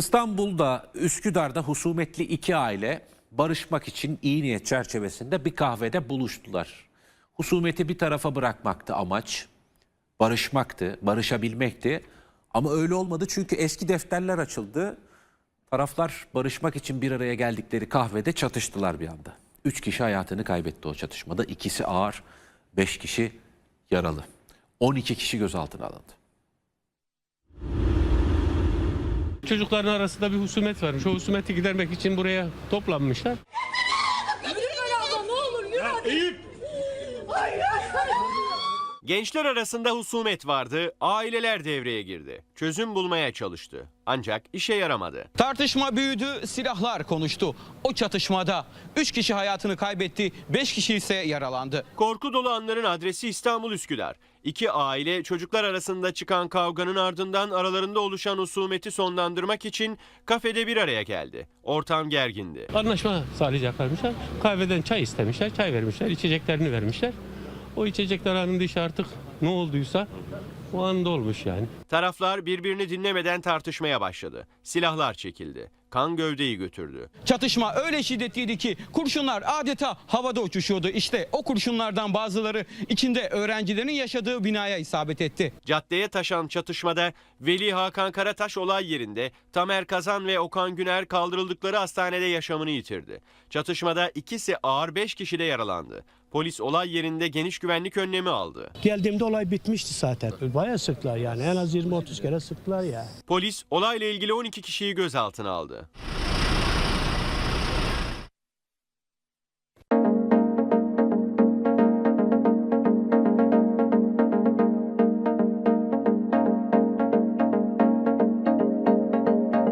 İstanbul'da Üsküdar'da husumetli iki aile barışmak için iyi niyet çerçevesinde bir kahvede buluştular. Husumeti bir tarafa bırakmaktı amaç. Barışmaktı, barışabilmekti. Ama öyle olmadı çünkü eski defterler açıldı. Taraflar barışmak için bir araya geldikleri kahvede çatıştılar bir anda. Üç kişi hayatını kaybetti o çatışmada. İkisi ağır, beş kişi yaralı. 12 kişi gözaltına alındı. Çocukların arasında bir husumet varmış. O husumeti gidermek için buraya toplanmışlar. Lütfen abla ne olur yürü. Gençler arasında husumet vardı, aileler devreye girdi. Çözüm bulmaya çalıştı. Ancak işe yaramadı. Tartışma büyüdü, silahlar konuştu. O çatışmada 3 kişi hayatını kaybetti, 5 kişi ise yaralandı. Korku dolu anların adresi İstanbul Üsküdar. İki aile çocuklar arasında çıkan kavganın ardından aralarında oluşan husumeti sonlandırmak için kafede bir araya geldi. Ortam gergindi. Anlaşma sağlayacaklarmışlar. Kahveden çay istemişler, çay vermişler, içeceklerini vermişler. O içecekler anında iş artık ne olduysa o anda olmuş yani. Taraflar birbirini dinlemeden tartışmaya başladı. Silahlar çekildi. Kan gövdeyi götürdü. Çatışma öyle şiddetliydi ki kurşunlar adeta havada uçuşuyordu. İşte o kurşunlardan bazıları içinde öğrencilerin yaşadığı binaya isabet etti. Caddeye taşan çatışmada Veli Hakan Karataş olay yerinde, Tamer Kazan ve Okan Güner kaldırıldıkları hastanede yaşamını yitirdi. Çatışmada ikisi ağır 5 kişi de yaralandı. Polis olay yerinde geniş güvenlik önlemi aldı. Geldiğimde olay bitmişti zaten. Bayağı sıktılar yani en az 20-30 kere sıktılar ya. Polis olayla ilgili 12 kişiyi gözaltına aldı.